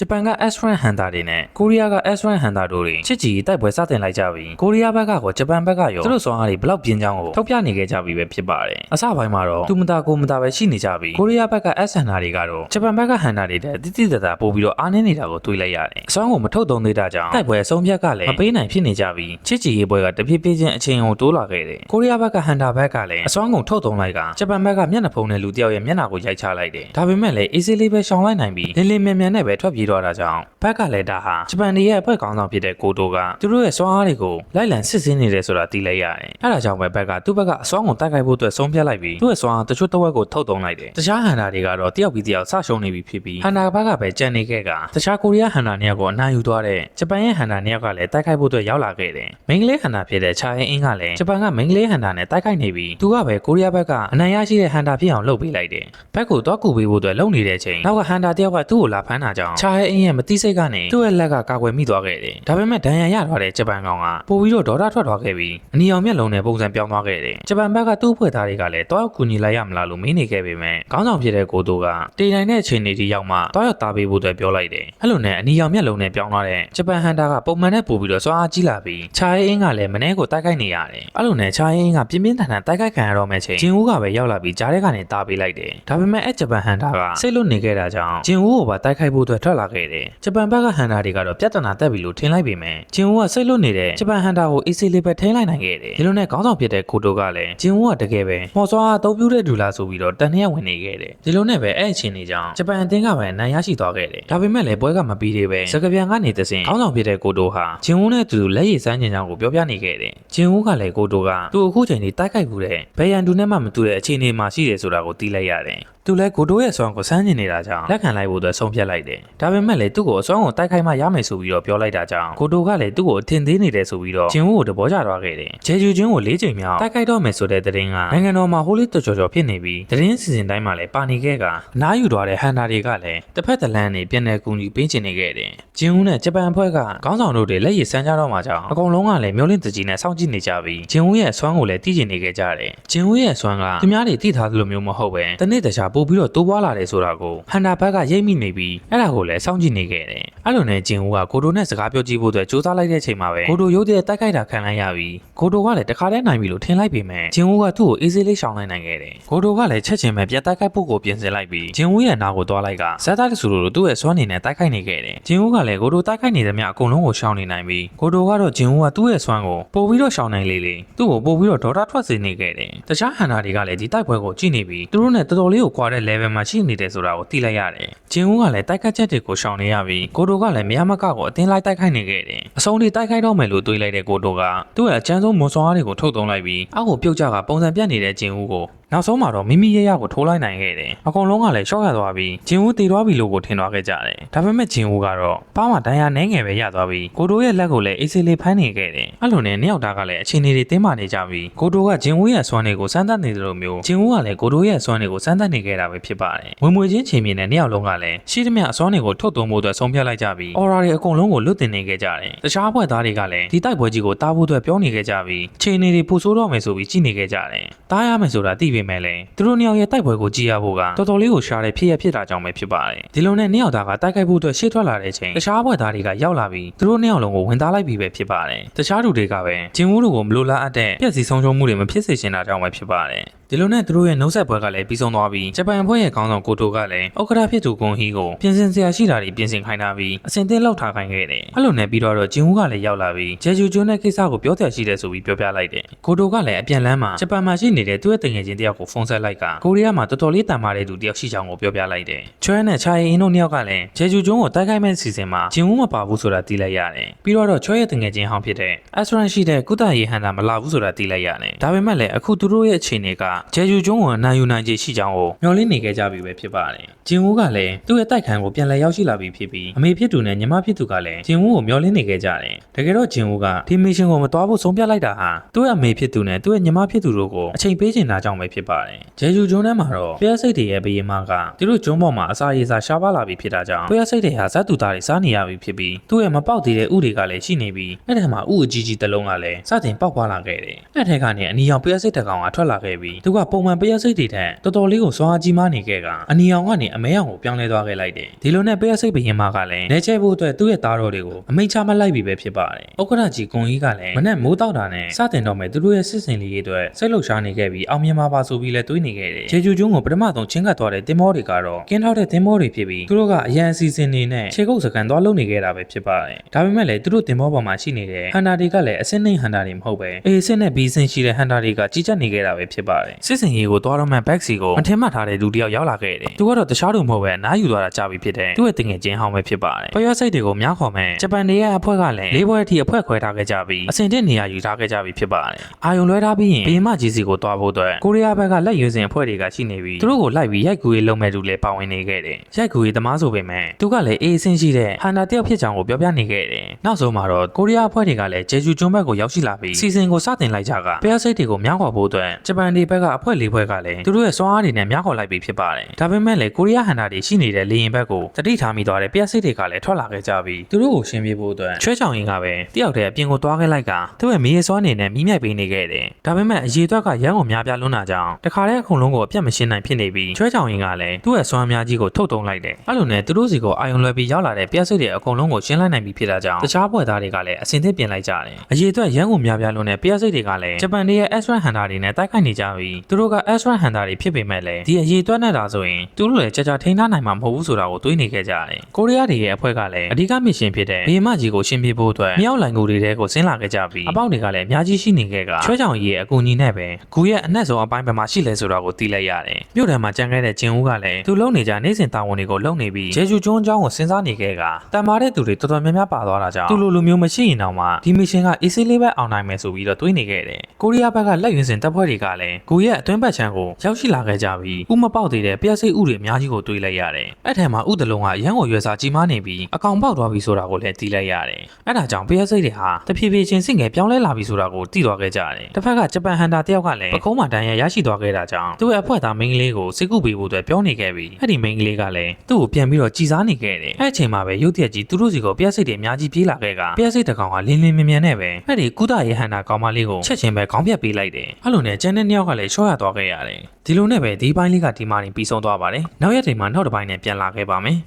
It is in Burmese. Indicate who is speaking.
Speaker 1: ဂျပန်က S1 ဟန်တာတွေနဲ့ကိုရီးယားက S1 ဟန်တာတို့တွေချစ်ကြည်တိုက်ပွဲစတင်လိုက်ကြပြီးကိုရီးယားဘက်ကကောဂျပန်ဘက်ကရောသူတို့စွမ်းအားတွေဘလောက်ပြင်းကြောင်းကိုထုတ်ပြနေခဲ့ကြပြီပဲဖြစ်ပါတယ်အစပိုင်းမှာတော့သူမတာကိုမတာပဲရှိနေကြပြီးကိုရီးယားဘက်က S ဟန်တာတွေကတော့ဂျပန်ဘက်ကဟန်တာတွေတဲ့တိတိတတ်တာပို့ပြီးတော့အားနည်းနေတာကိုတွေးလိုက်ရတယ်အစွမ်းကိုမထုတ်သုံးသေးတာကြောင့်တိုက်ပွဲအဆုံးဖြတ်ကလည်းမပေးနိုင်ဖြစ်နေကြပြီးချစ်ကြည်ရေးပွဲကတဖြည်းဖြည်းချင်းအချိန်ကိုတိုးလာခဲ့တယ်ကိုရီးယားဘက်ကဟန်တာဘက်ကလည်းအစွမ်းကုန်ထုတ်သုံးလိုက်ကဂျပန်ဘက်ကမျက်နှာဖုံးတဲ့လူတစ်ယောက်ရဲ့မျက်နှာကိုရိုက်ချလိုက်တယ်ဒါပေမဲ့လည်း easy လေးပဲရှောင်လိုက်နိုင်ပြီးလင်းလင်းမြန်မြန်နဲ့ပဲထွက်ပြေးတော့တာကြောင့်ဘက်ကလည်းဒါဟာဂျပန်တွေရဲ့အဖွဲ့ခေါင်းဆောင်ဖြစ်တဲ့ကိုတိုကသူတို့ရဲ့စွမ်းအားတွေကိုလိုက်လံစစ်ဆေးနေတယ်ဆိုတာသိလိုက်ရတယ်အဲဒါကြောင့်ပဲဘက်ကသူ့ဘက်ကအစွမ်းကုန်တိုက်ခိုက်ဖို့အတွက်ဆုံးဖြတ်လိုက်ပြီးသူ့ရဲ့စွမ်းအားတချို့တစ်ဝက်ကိုထုတ်သုံးလိုက်တယ်တခြားဟန်တာတွေကတော့တယောက်ပြီးတယောက်ဆရှုံးနေပြီဖြစ်ပြီးဟန်တာဘက်ကပဲကြံနေခဲ့ကတခြားကိုရီးယားဟန်တာနှစ်ယောက်ကိုအနိုင်ယူသွားတဲ့ဂျပန်ရဲ့ဟန်တာနှစ်ယောက်ကလည်းတိုက်ခိုက်ဖို့အတွက်ရောက်လာခဲ့တယ်မိန်းကလေးဟန်တာဖြစ်တဲ့ချာရင်အင်းကလည်းဂျပန်ကမိန်းကလေးဟန်တာနဲ့တိုက်ခိုက်နေပြီးသူကပဲကိုရီးယားဘက်ကအနိုင်ရရှိတဲ့ဟန်တာဖြစ်အောင်လုပ်ပေးလိုက်တယ်ဘက်ကိုတော့ကူပေးဖို့အတွက်လုပ်နေတဲ့အချိန်နောက်ကဟန်တာတယောက်ကသူ့ကိုလာဖမ်းတာကြောင့်ချာရဲ့အင်းရဲ့မတိစိတ်ကနေသူ့ရဲ့လက်ကကာကွယ်မိသွားခဲ့တယ်ဒါပေမဲ့ဒဏ်ရာရသွားတဲ့ဂျပန်ကောင်ကပို့ပြီးတော့ဒေါသထွက်သွားခဲ့ပြီးအနီအောင်မျက်လုံးနဲ့ပုံစံပြောင်းသွားခဲ့တယ်ဂျပန်ဘက်ကသူ့ဖွဲ့သားတွေကလည်းတော့ကူညီလိုက်ရမလားလို့မေးနေခဲ့ပေမဲ့ခေါင်းဆောင်ဖြစ်တဲ့ကိုတိုကတေနိုင်တဲ့အခြေအနေတွေရောက်မှတော့ရောက်သားပေးဖို့အတွက်ပြောလိုက်တယ်အဲ့လိုနဲ့အနီအောင်မျက်လုံးနဲ့ပြောင်းသွားတဲ့ဂျပန်ဟန်တာကပုံမှန်နဲ့ပို့ပြီးတော့စွမ်းအားကြီးလာပြီးချာရဲ့အင်းကလည်းမနှဲကိုတိုက်ခိုက်နေရတယ်အဲ့လိုနဲ့ချာရဲ့အင်းကပြင်းပြင်းထန်ထန်တိုက်ခိုက်ခံရတော့မဲ့ချိန်ဂျင်ဦးကပဲရောက်လာပြီးကြားထဲကနေတားပေးလိုက်တယ်ဒါပေမဲ့အဲ့ဂျပန်ဟန်တာကစိတ်လွတ်နေခဲ့တာကြောင့်ဂျင်ဦးကိုပါတိုက်ခိုက်ဖို့အတွက်ထွက်လာခဲ့တယ်ဂျပန်ဘက်ကဟန်တာတွေကတော့ပြဿနာတက်ပြီလို့ထင်လိုက်ပေမဲ့ဂျင်ဦးကစိတ်လွတ်နေတဲ့ဂျပန်ဟန်တာကိုအေးဆေးလေးပဲထိန်းလိုက်နိုင်ခဲ့တယ်ဒီလိုနဲ့ခေါင်းဆောင်ဖြစ်တဲ့ကိုတိုကလည်းဂျင်ဦးကတကယ်ပဲမော်စွာအသုံးပြုတဲ့ဒူလာဆိုပြီးတော့တန်နှစ်ယောက်ဝင်နေခဲ့တယ်ဒီလိုနဲ့ပဲအဲ့အချိန်လေးကြောင့်ဂျပန်အသင်းကပဲနိုင်ရရှိသွားခဲ့တယ်ဒါပေမဲ့လည်းပွဲကမပြီးသေးပဲစကပြန်ကနေတဆင်ခေါင်းဆောင်ဖြစ်တဲ့ကိုတိုဟာဂျင်ဦးနဲ့သူလက်ရည်စမ်းကျင်ကြောင်းကိုပြောပြနေခဲ့တယ်ဂျင်ဦးကလည်းကိုတိုကသူ့အခုချိန်လေးတိုက်ခိုက်မှုတဲ့ဘယ်ရန်တူနဲ့မှမတူတဲ့အခြေအနေမှာရှိတယ်ဆိုတာကိုသိလိုက်ရတယ်သူလည်းကိုတိုရဲ့ဆွမ်းကိုစမ်းကျင်နေတာကြောင့်လက်ခံလိုက်ဖို့အတွက်ဆုံးဖြတ်လိုက်တယ်။ဒါပေမဲ့လည်းသူ့ကိုအစွမ်းကိုတိုက်ခိုက်မှရမယ်ဆိုပြီးတော့ပြောလိုက်တာကြောင့်ကိုတိုကလည်းသူ့ကိုအထင်သေးနေတယ်ဆိုပြီးတော့ဂျင်ဝူကိုတဘောကျသွားခဲ့တယ်။ဂျေဂျူချင်းကို၄ချိန်မြောက်တိုက်ခိုက်တော့မယ်ဆိုတဲ့သတင်းကနိုင်ငံတော်မှာဟိုးလေးတော်တော်ဖြစ်နေပြီးသတင်းစီစဉ်တိုင်းမှာလည်းပါနေခဲ့ကအနားယူသွားတဲ့ဟန်တာတွေကလည်းတစ်ဖက်တစ်လမ်းနေပြန်လည်ကူညီပေးချင်နေခဲ့တယ်။ဂျင်ဝူနဲ့ဂျပန်အဖွဲ့ကခေါင်းဆောင်တို့တွေလက်ရည်စမ်းကြတော့မှကြောင့်အကုန်လုံးကလည်းမျိုးလင့်တကြီးနဲ့စောင့်ကြည့်နေကြပြီးဂျင်ဝူရဲ့ဆွမ်းကိုလည်းတီးကျင်နေခဲ့ကြတယ်။ဂျင်ဝူရဲ့ဆွမ်းကသူများတွေတိထားသလိုမျိုးမဟုတ်ပဲတနေ့တခြားပို့ပြီးတော့တိုးပွားလာတယ်ဆိုတာကိုဟန်တာဘက်ကရိပ်မိနေပြီးအဲ့ဒါကိုလည်းစောင့်ကြည့်နေခဲ့တယ်။အဲ့လိုနဲ့ဂျင်ဦးကကိုတိုနဲ့စကားပြောကြည့်ဖို့အတွက်စူးစမ်းလိုက်တဲ့အချိန်မှာပဲကိုတိုရုတ်တဲ့တိုက်ခိုက်တာခံလိုက်ရပြီးကိုတိုကလည်းတခါတည်းနိုင်ပြီလို့ထင်လိုက်ပေမဲ့ဂျင်ဦးကသူ့ကိုအေးဆေးလေးရှောင်လိုက်နိုင်ခဲ့တယ်။ကိုတိုကလည်းချက်ချင်းပဲပြန်တိုက်ခိုက်ဖို့ကိုပြင်ဆင်လိုက်ပြီးဂျင်ဦးရဲ့နာကိုသွားလိုက်ကဇက်သားတဆူလိုသူ့ရဲ့စွမ်းနေနဲ့တိုက်ခိုက်နေခဲ့တယ်။ဂျင်ဦးကလည်းကိုတိုတိုက်ခိုက်နေသမျှအကုန်လုံးကိုရှောင်နေနိုင်ပြီးကိုတိုကတော့ဂျင်ဦးကသူ့ရဲ့စွမ်းကိုပို့ပြီးတော့ရှောင်နိုင်လေလေသူ့ကိုပို့ပြီးတော့ဒေါတာထွက်စေနေခဲ့တယ်။တခြားဟန်နာတွေကလည်းဒီတိုက်ပွဲကိုကြည့်နေပြီးသူတို့နဲ့တော်တော်လေးကိုကွာတဲ့ level မှာရှိနေတယ်ဆိုတာကိုသိလိုက်ရတယ်။ဂျင်ဦးကလည်းတိုက်ခတ်ချက်တွေကိုရှောင်နေရပြီးကိုတိုကလည်းမရမကကိုအတင်းလိုက်တိုက်ခိုက်နေခဲ့တယ်။အဆုံးထိတိုက်ခိုက်တော့မယ်လို့တွေးလိုက်တဲ့ကိုတိုကသူ့ရဲ့အချမ်းဆုံးမွန်စွားတွေကိုထုတ်သုံးလိုက်ပြီးအောက်ကိုပြုတ်ကျကပုံစံပြတ်နေတဲ့ဂျင်ဦးကိုနောက်ဆုံးမှာတော့မိမိရရကိုထိုးလိုက်နိုင်ခဲ့တယ်။အကုန်လုံးကလည်းရှော့ရသွားပြီးဂျင်ဦးတည်သွားပြီလို့ကိုထင်သွားခဲ့ကြတယ်။ဒါပေမဲ့ဂျင်ဦးကတော့ပါးမှာဒဏ်ရာနှဲငယ်ပဲရသွားပြီးကိုတိုရဲ့လက်ကိုလည်းအေးဆေးလေးဖမ်းနေခဲ့တယ်။အဲ့လိုနဲ့နှစ်ယောက်သားကလည်းအချိန်တွေတင်းမာနေကြပြီးကိုတိုကဂျင်ဦးရဲ့ဆွမ်းတွေကိုစမ်းသပ်နေသလိုမျိုးဂျင်ဦးကလည်းကိုတိုရဲ့ဆွမ်းတွေကိုစမ်းသပ်နေခဲ့တာပဲဖြစ်ပါတယ်။ဝင်မွေချင်းချိန်မြင်တဲ့နှစ်ယောက်လုံးကလည်းရှိသမျှအစွမ်းတွေကိုထုတ်သုံးဖို့အတွက်ဆုံးဖြတ်လိုက်ကြပြီးအော်ရာတွေအကုန်လုံးကိုလွတ်တင်နေခဲ့ကြတယ်။တခြားဘွဲ့သားတွေကလည်းဒီတိုက်ပွဲကြီးကိုတားဖို့အတွက်ပြောနေခဲ့ကြပြီးချိန်တွေပူဆိုးတော့မယ်ဆိုပြီးကြည့်နေခဲ့ကြတယ်။တားရမယ်ဆိုတာသိပေမဲ့လည်းသူတို့နှစ်ယောက်ရဲ့တိုက်ပွဲကိုကြည့်ရဖို့ကတော်တော်လေးကိုရှားတဲ့ဖြစ်ရဖြစ်တာကြောင့်ပဲဖြစ်ပါတယ်။ဒီလိုနဲ့နှစ်ယောက်သားကတိုက်ခိုက်ဖို့အတွက်ရှေ့ထွက်လာတဲ့ချိန်တခြားဘွဲ့သားတွေကရောက်လာပြီးသူတို့နှစ်ယောက်လုံးကိုဝင်သားလိုက်ပြီးပဲဖြစ်ပါတယ်။တခြားသူတွေကပဲဂျင်ဝူတို့ကိုမလိုလားအပ်တဲ့ပြက်စီဆုံးရှုံးမှုတွေမဖြစ်စေချင်တာကြောင့်ပဲဖြစ်ပါတယ်။ ဒီလိုနဲ့သူတို့ရဲ့နှုတ်ဆက်ပွဲကလည်းပြီးဆုံးသွားပြီးဂျပန်အဖွဲ့ရဲ့ခေါင်းဆောင်ကိုတိုကလည်းဥက္ကဋ္ဌဖြစ်သူဂွန်ဟီကိုပြင်ဆင်စရာရှိတာတွေပြင်ဆင်ခိုင်းထားပြီးအစင်သင်းလောက်ထားခိုင်းခဲ့တယ်။အဲ့လိုနဲ့ပြီးတော့ဂျင်ဝူကလည်းရောက်လာပြီးဂျေဂျူကျွန်းတဲ့ကိစ္စကိုပြောပြရှိတယ်ဆိုပြီးပြောပြလိုက်တယ်။ကိုတိုကလည်းအပြန်လန်းမှာဂျပန်မှာရှိနေတဲ့သူ့ရဲ့တငယ်ချင်းတယောက်ကိုဖုန်းဆက်လိုက်ကကိုရီးယားမှာတော်တော်လေးတန်မာတဲ့သူတယောက်ရှိကြောင်းကိုပြောပြလိုက်တယ်။ချွဲနဲ့ချာရင်အင်းတို့နှစ်ယောက်ကလည်းဂျေဂျူကျွန်းကိုတိုက်ခိုက်မဲ့စီစဉ်မှာဂျင်ဝူမပါဘူးဆိုတာသိလိုက်ရတယ်။ပြီးတော့ချွဲရဲ့တငယ်ချင်းဟောင်းဖြစ်တဲ့အစရန်ရှိတဲ့ကုသရေးဟန်တာမလာဘူးဆိုတာသိလိုက်ရတယ်။ဒါပေမဲ့လည်းအခုသူတို့ရဲ့အခြေအနေကဂျေဂျူကျွန်းကိုနိုင်ယူနိုင်ခြေရှိကြောင်းကိုမျှော်လင့်နေခဲ့ကြပြီပဲဖြစ်ပါတယ်။ဂျင်ဝူကလည်းသူ့ရဲ့တိုက်ခန်းကိုပြန်လည်ရောက်ရှိလာပြီဖြစ်ပြီးအမေဖြစ်သူနဲ့ညီမဖြစ်သူကလည်းဂျင်ဝူကိုမျှော်လင့်နေခဲ့ကြတယ်။တကယ်တော့ဂျင်ဝူကဒီမစ်ရှင်ကိုမသွားဖို့ဆုံးဖြတ်လိုက်တာဟာသူ့ရဲ့အမေဖြစ်သူနဲ့သူ့ရဲ့ညီမဖြစ်သူတို့ကိုအချိန်ပေးချင်တာကြောင့်ပဲဖြစ်ပါတယ်။ဂျေဂျူကျွန်းထဲမှာတော့ဖျက်စိတ်တွေရဲ့ဘယင်မကသူတို့ကျွန်းပေါ်မှာအစာရေစာရှားပါလာပြီဖြစ်တာကြောင့်ဖျက်စိတ်တွေဟာဇက်တူသားတွေစားနေရပြီဖြစ်ပြီးသူ့ရဲ့မပေါက်သေးတဲ့ဥတွေကလည်းရှိနေပြီးအဲ့ဒါမှာဥအကြီးကြီးတစ်လုံးကလည်းစတင်ပေါက်ပွားလာခဲ့တယ်။အဲ့ထက်ကနေအနီရောင်ဖျက်စိတ်တစ်ကောင်ကထွက်လာခဲ့ပြီးသူသူကပုံမှန်ပရက်စိတ်တွေထက်တော်တော်လေးကိုစွမ်းအားကြီးမားနေခဲ့ကအနီအောင်ကနေအမဲအောင်ကိုပြောင်းလဲသွားခဲ့လိုက်တယ်ဒီလိုနဲ့ပရက်စိတ်ဘရင်မကလည်းနေချဲဖို့အတွက်သူ့ရဲ့သားတော်တွေကိုအမိန့်ချမလိုက်ပြီပဲဖြစ်ပါတယ်ဥက္ကဋ္ဌကြီးကွန်ကြီးကလည်းမနဲ့မိုးတောက်တာနဲ့စတင်တော့မယ်သူတို့ရဲ့စစ်စင်လေးတွေအတွက်စိတ်လှုပ်ရှားနေခဲ့ပြီးအောင်မြင်ပါပါဆိုပြီးလဲတွေးနေခဲ့တယ်ခြေကျူကျွန်းကိုပထမဆုံးချင်းကပ်သွားတဲ့တင်မောတွေကတော့ကင်းထောက်တဲ့တင်မောတွေဖြစ်ပြီးသူတို့ကအရန်အစီအစဉ်တွေနဲ့ခြေကုပ်စကန်သွားလုပ်နေခဲ့တာပဲဖြစ်ပါတယ်ဒါပေမဲ့လည်းသူတို့တင်မောပေါ်မှာရှိနေတဲ့ဟန်တာတွေကလည်းအစင်းနှိမ်ဟန်တာတွေမဟုတ်ပဲ A ဆင့်နဲ့ B ဆင့်ရှိတဲ့ဟန်တာတွေကကြီးကြပ်နေခဲ့တာပဲဖြစ်ပါတယ်စစ်စင်ရေးကိုသွားတော့မှဘက်စီကိုမထင်မှတ်ထားတဲ့လူတစ်ယောက်ရောက်လာခဲ့တယ်သူကတော့တခြားသူမဟုတ်ပဲအနားယူသွားတာကြာပြီဖြစ်တယ်သူ့ရဲ့တင်ငယ်ချင်းဟောင်းပဲဖြစ်ပါတယ်ပျော်စိတ်တွေကိုများခေါ်မဲ့ဂျပန်တွေရဲ့အဖွဲ့ကလည်းလေးဘွဲအထိအဖွဲ့ခွဲထားခဲ့ကြပြီးအစင်တဲ့နေရာယူထားခဲ့ကြပြီဖြစ်ပါတယ်အာယုံလွဲထားပြီးရင်ဘေးမကြီးစီကိုသွားဖို့အတွက်ကိုရီးယားဘက်ကလက်ရွေးစင်အဖွဲ့တွေကရှိနေပြီးသူတို့ကိုလိုက်ပြီးရိုက်ကူရေးလုပ်မဲ့သူလည်းပါဝင်နေခဲ့တယ်ရိုက်ကူရေးသမားဆိုပေမဲ့သူကလည်း A ဆင့်ရှိတဲ့ဟန်တာတယောက်ဖြစ်ကြောင်းကိုပြောပြနေခဲ့တယ်နောက်ဆုံးမှာတော့ကိုရီးယားအဖွဲ့တွေကလည်းဂျေဂျူကျွန်းဘက်ကိုရောက်ရှိလာပြီးစီစဉ်ကိုစတင်လိုက်ကြကပျော်စိတ်တွေကိုများခေါ်ဖို့အတွက်ဂျပန်တွေဘက်ကအဖွဲ့လေးဖွဲ့ကလည်းသူတို့ရဲ့စွမ်းအားတွေနဲ့များခေါ်လိုက်ပြီးဖြစ်ပါတယ်ဒါပေမဲ့လည်းကိုရီးယားဟန်တာတွေရှိနေတဲ့လေရင်ဘက်ကိုတတိထားမိသွားတဲ့ပျော်စိတ်တွေကလည်းထွက်လာခဲ့ကြပြီးသူတို့ကိုရှင်းပြဖို့အတွက်ချွဲချောင်ရင်ကပဲတယောက်တည်းအပြင်ကိုသွားခဲ့လိုက်ကသူ့ရဲ့မီးရဲစွမ်းအနေနဲ့မိမြိုက်ပေးနေခဲ့တယ်ဒါပေမဲ့အရေးအတွက်ကရန်ကုန်များပြားလွန်းတာကြောင့်တခါတည်းအကုန်လုံးကိုအပြတ်မရှင်းနိုင်ဖြစ်နေပြီးချွဲချောင်ရင်ကလည်းသူ့ရဲ့စွမ်းအများကြီးကိုထုတ်တုံးလိုက်တယ်အဲ့လိုနဲ့သူတို့စီကိုအာယုံလွယ်ပြီးရောက်လာတဲ့ပျော်စိတ်တွေအကုန်လုံးကိုရှင်းလိုက်နိုင်ပြီဖြစ်တာကြောင့်တခြားဘွယ်သားတွေကလည်းအစင်သစ်ပြင်လိုက်ကြတယ်အရေးအတွက်ရန်ကုန်များပြားလွန်းတဲ့ပျော်စိတ်တွေကလည်းဂျပန်တွေရဲ့ S1 ဟန်တာတွေနဲ့တိုက်ခိုက်နေကြပြီးသူတို့က S1 ဟန်တာတွေဖြစ်ပေမဲ့လည်းဒီအရေးအတွက်နဲ့တာဆိုရင်သူတို့လည်းကြာကြာထိန်းထားနိုင်မှာမဟုတ်ဘူးဆိုတာကိုတွေးနေခဲ့ကြတယ်ကိုရီးယားတွေရဲ့အဖွဲ့ကလည်းအဓိကမစ်ရှင်ဖြစ်တဲ့ဘေးမကြီးကိုရှင်းပြဖို့အတွက်မြောက်လိုင်ကိုတွေတဲကိုဆင်းလာခဲ့ကြပြီးအပေါက်တွေကလည်းအများကြီးရှိနေခဲ့ကချွဲချောင်ကြီးရဲ့အကူအညီနဲ့ပဲဂူရဲ့အနက်ဆုံးအပိုင်းဘယ်မှာရှိလဲဆိုတာကိုသိလိုက်ရတယ်မြို့ထဲမှာကြံခဲ့တဲ့ဂျင်ဦးကလည်းသူလုံနေကြနေစဉ်တာဝန်တွေကိုလုပ်နေပြီးဂျေဂျူကျွန်းအကြောင်းကိုစဉ်းစားနေခဲ့ကတန်မာတဲ့သူတွေတော်တော်များများပါသွားတာကြောင့်သူလိုလိုမျိုးမရှိရင်တော့မှဒီမစ်ရှင်ကအေးဆေးလေးပဲအောင်နိုင်မယ်ဆိုပြီးတော့တွေးနေခဲ့တယ်ကိုရီးယားဘက်ကလက်ရွေးစင်တပ်ဖွဲ့တွေကလည်းဂူရဲ့အတွင်းဘက်ခြမ်းကိုရောက်ရှိလာခဲ့ကြပြီးဥမပေါက်သေးတဲ့ပြက်စိတ်ဥတွေအများကြီးကိုတွေးလိုက်ရတယ်အဲ့ထက်မှာဥတလုံးကရန်ကိုရွယ်စာကြီးမားနေပြီးအကောင်ပေါက်သွားပြီဆိုတာကိုလည်းသိလိုက်ရတယ်အဲ့ဒါကြောင့်ပြက်စိတ်တွေဟာတဖြည်းဖြည်းချင်းစင်ငယ်ပြောင်းလဲလာပြီဆိုတာကိုသိသွားခဲ့ကြတယ်တစ်ဖက်ကဂျပန်ဟန်တာတယောက်ကလည်းပခုံးမှာတန်ရရရှိသွားခဲ့တာကြောင့်သူ့ရဲ့အဖွဲ့သားမိန်းကလေးကိုစိတ်ကူပေးဖို့အတွက်ပြောနေခဲ့ပြီးအဲ့ဒီမိန်းကလေးကလည်းသူ့ကိုပြန်ပြီးတော့ကြည်စားနေခဲ့တယ်အဲ့အချိန်မှာပဲရုတ်တရက်ကြီးသူတို့စီကိုပြက်စိတ်တွေအများကြီးပြေးလာခဲ့ကပြက်စိတ်တစ်ကောင်ကလင်းလင်းမြန်မြန်နဲ့ပဲအဲ့ဒီကုသရေးဟန်တာကောင်မလေးကိုချက်ချင်းပဲခေါင်းပြတ်ပေးလိုက်တယ်အဲ့လိုနဲ့ကျန်တဲ့နှစ်ယောက်ကလည်းချောရသွားခဲ့ရတယ်ဒီလိုနဲ့ပဲဒီပိုင်းလေးကဒီမာရင်ပြီးဆုံးသွားပါတယ်နောက်ရက်ချိန်မှာနောက်တစ်ပိုင်းနဲ့ပြန်လာခဲ့ပါမယ်